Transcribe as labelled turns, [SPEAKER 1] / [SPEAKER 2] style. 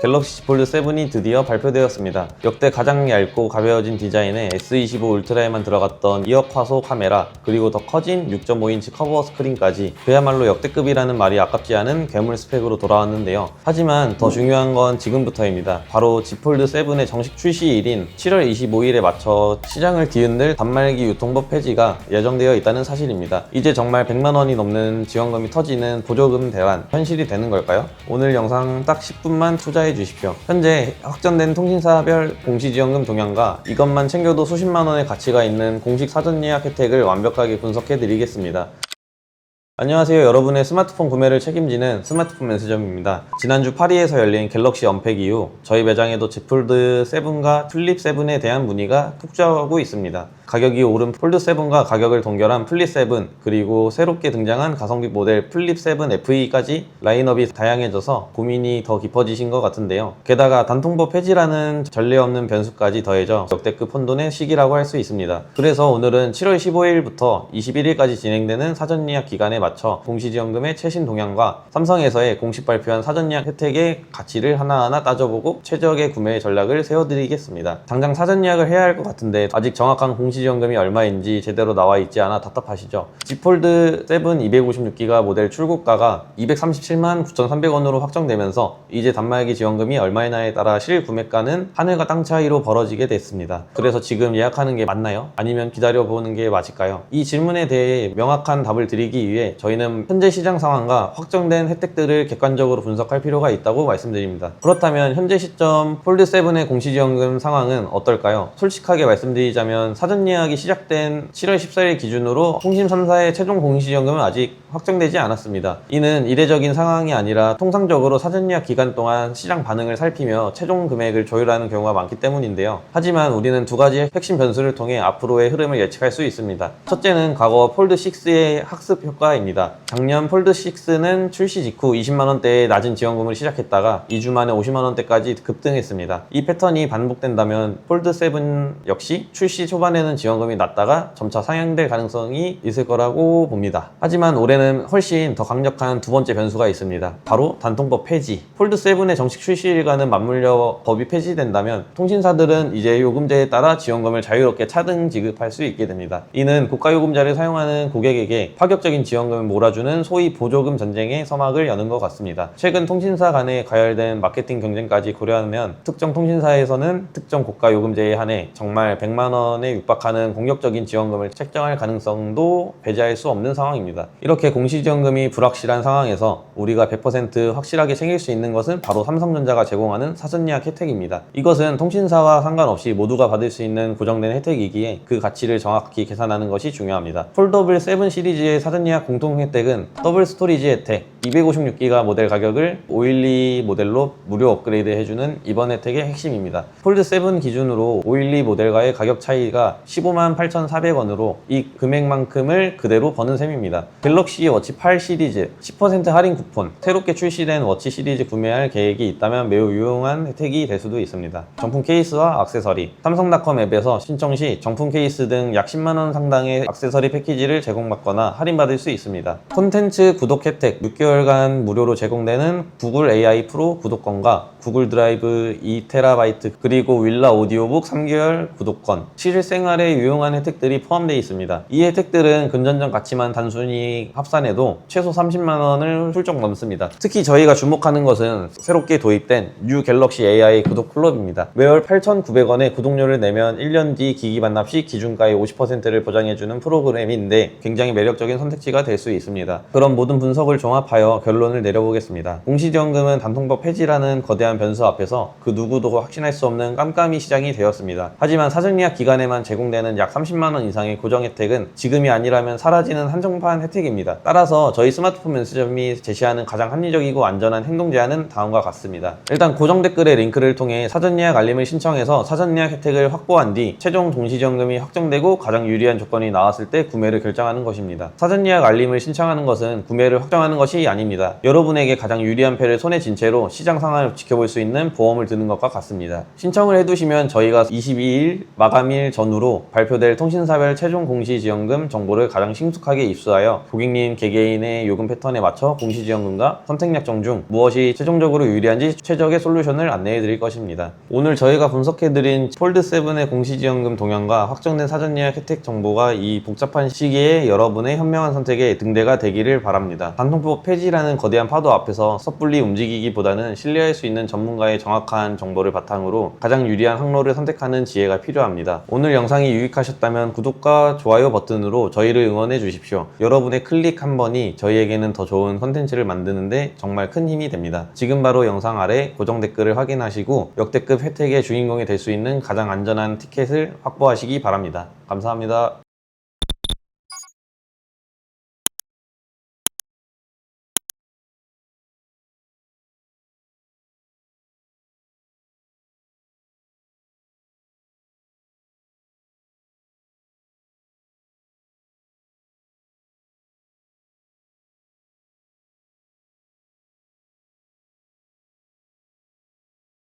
[SPEAKER 1] 갤럭시 Z 폴드 7이 드디어 발표되었습니다. 역대 가장 얇고 가벼워진 디자인의 S25 울트라에만 들어갔던 2억 화소 카메라, 그리고 더 커진 6.5인치 커버 스크린까지 그야말로 역대급이라는 말이 아깝지 않은 괴물 스펙으로 돌아왔는데요. 하지만 더 중요한 건 지금부터입니다. 바로 Z 폴드 7의 정식 출시일인 7월 25일에 맞춰 시장을 뒤흔들 단말기 유통법 폐지가 예정되어 있다는 사실입니다. 이제 정말 100만 원이 넘는 지원금이 터지는 보조금 대환 현실이 되는 걸까요? 오늘 영상 딱 10분만 투자해 주십시오. 현재 확정된 통신사별 공시지원금 동향과 이것만 챙겨도 수십만 원의 가치가 있는 공식 사전 예약 혜택을 완벽하게 분석해 드리겠습니다. 안녕하세요. 여러분의 스마트폰 구매를 책임지는 스마트폰 매스점입니다. 지난주 파리에서 열린 갤럭시 언팩 이후 저희 매장에도 Z 폴드 7과 툴립 7에 대한 문의가 폭주하고 있습니다. 가격이 오른 폴드 7과 가격을 동결한 플립 7 그리고 새롭게 등장한 가성비 모델 플립 7 FE까지 라인업이 다양해져서 고민이 더 깊어지신 것 같은데요. 게다가 단통법 폐지라는 전례 없는 변수까지 더해져 역대급 혼돈의 시기라고 할 수 있습니다. 그래서 오늘은 7월 15일부터 21일까지 진행되는 사전 예약 기간에 맞춰 공시지원금의 최신 동향과 삼성에서의 공식 발표한 사전 예약 혜택의 가치를 하나하나 따져보고 최적의 구매 전략을 세워드리겠습니다. 당장 사전 예약을 해야 할 것 같은데 아직 정확한 공시 지원금이 얼마인지 제대로 나와 있지 않아 답답하시죠? Z 폴드 7 256기가 모델 출고가가 237만 9,300원으로 확정되면서 이제 단말기 지원금이 얼마이나에 따라 실 구매가는 하늘과 땅 차이로 벌어지게 됐습니다. 그래서 지금 예약하는 게 맞나요? 아니면 기다려보는 게 맞을까요? 이 질문에 대해 명확한 답을 드리기 위해 저희는 현재 시장 상황과 확정된 혜택들을 객관적으로 분석할 필요가 있다고 말씀드립니다. 그렇다면 현재 시점 폴드 7의 공시지원금 상황은 어떨까요? 솔직하게 말씀드리자면 사전 예약이 시작된 7월 14일 기준으로 통신 3사의 최종 공시지원금은 아직 확정되지 않았습니다. 이는 이례적인 상황이 아니라 통상적으로 사전 예약 기간 동안 시장 반응을 살피며 최종 금액을 조율하는 경우가 많기 때문인데요. 하지만 우리는 두 가지 핵심 변수를 통해 앞으로의 흐름을 예측할 수 있습니다. 첫째는 과거 폴드 6의 학습 효과입니다. 작년 폴드 6는 출시 직후 20만 원대의 낮은 지원금을 시작했다가 2주 만에 50만 원대까지 급등했습니다. 이 패턴이 반복된다면 폴드 7 역시 출시 초반에는 지원금이 낮다가 점차 상향될 가능성이 있을 거라고 봅니다. 하지만 올해는 훨씬 더 강력한 두 번째 변수가 있습니다. 바로 단통법 폐지. 폴드 7의 정식 출시일과는 맞물려 법이 폐지된다면 통신사들은 이제 요금제에 따라 지원금을 자유롭게 차등 지급할 수 있게 됩니다. 이는 고가 요금자를 사용하는 고객에게 파격적인 지원금을 몰아주는 소위 보조금 전쟁의 서막을 여는 것 같습니다. 최근 통신사 간의 가열된 마케팅 경쟁까지 고려하면 특정 통신사에서는 특정 고가 요금제에 한해 정말 100만 원에 육박하는 공격적인 지원금을 책정할 가능성도 배제할 수 없는 상황입니다. 이렇게 공시지원금이 불확실한 상황에서 우리가 100% 확실하게 챙길 수 있는 것은 바로 삼성전자가 제공하는 사전 예약 혜택입니다. 이것은 통신사와 상관없이 모두가 받을 수 있는 고정된 혜택이기에 그 가치를 정확히 계산하는 것이 중요합니다. 폴더블 7 시리즈의 사전 예약 공통 혜택은 더블 스토리지 혜택, 256기가 모델 가격을 512 모델로 무료 업그레이드 해주는 이번 혜택의 핵심입니다. 폴드 7 기준으로 512 모델과의 가격 차이가 15만 8,400원으로 이 금액만큼을 그대로 버는 셈입니다. 갤럭시 워치 8 시리즈 10% 할인 쿠폰, 새롭게 출시된 워치 시리즈 구매할 계획이 있다면 매우 유용한 혜택이 될 수도 있습니다. 정품 케이스와 액세서리, 삼성닷컴 앱에서 신청 시 정품 케이스 등 약 10만원 상당의 액세서리 패키지를 제공받거나 할인받을 수 있습니다. 콘텐츠 구독 혜택 6개월간 무료로 제공되는 구글 AI 프로 구독권과 구글 드라이브 2TB 그리고 윌라 오디오북 3개월 구독권 실생활에 유용한 혜택들이 포함되어 있습니다. 이 혜택들은 금전적 가치만 단순히 합산해도 최소 30만 원을 훌쩍 넘습니다. 특히 저희가 주목하는 것은 새롭게 도입된 뉴 갤럭시 AI 구독 클럽입니다. 매월 8,900원의 구독료를 내면 1년 뒤 기기 반납 시 기준가의 50%를 보장해주는 프로그램인데 굉장히 매력적인 선택지가 될 수 있습니다. 그런 모든 분석을 종합하여 결론을 내려보겠습니다. 공시지원금은 단통법 폐지라는 거대한 변수 앞에서 그 누구도 확신할 수 없는 깜깜이 시장이 되었습니다. 하지만 사전 예약 기간에만 제공되는 약 30만 원 이상의 고정 혜택은 지금이 아니라면 사라지는 한정판 혜택입니다. 따라서 저희 스마트폰 면세점이 제시하는 가장 합리적이고 안전한 행동 제안은 다음과 같습니다. 일단 고정 댓글의 링크를 통해 사전 예약 알림을 신청해서 사전 예약 혜택을 확보한 뒤 최종 동시지원금이 확정되고 가장 유리한 조건이 나왔을 때 구매를 결정하는 것입니다. 사전 예약 알림을 신청하는 것은 구매를 확정하는 것이 아닙니다. 여러분에게 가장 유리한 패를 손에 쥔 채로 시장 상황을 지켜보는 지켜볼 수 있는 보험을 드는 것과 같습니다. 신청을 해두시면 저희가 22일 마감일 전후로 발표될 통신사별 최종 공시지원금 정보를 가장 신속하게 입수하여 고객님 개개인의 요금 패턴에 맞춰 공시지원금과 선택 약정 중 무엇이 최종적으로 유리한지 최적의 솔루션을 안내해 드릴 것입니다. 오늘 저희가 분석해 드린 폴드7의 공시지원금 동향과 확정된 사전 예약 혜택 정보가 이 복잡한 시기에 여러분의 현명한 선택에 등대가 되기를 바랍니다. 단통법 폐지라는 거대한 파도 앞에서 섣불리 움직이기보다는 신뢰할 수 있는 전문가의 정확한 정보를 바탕으로 가장 유리한 항로를 선택하는 지혜가 필요합니다. 오늘 영상이 유익하셨다면 구독과 좋아요 버튼으로 저희를 응원해 주십시오. 여러분의 클릭 한 번이 저희에게는 더 좋은 컨텐츠를 만드는데 정말 큰 힘이 됩니다. 지금 바로 영상 아래 고정 댓글을 확인하시고 역대급 혜택의 주인공이 될 수 있는 가장 안전한 티켓을 확보하시기 바랍니다. 감사합니다.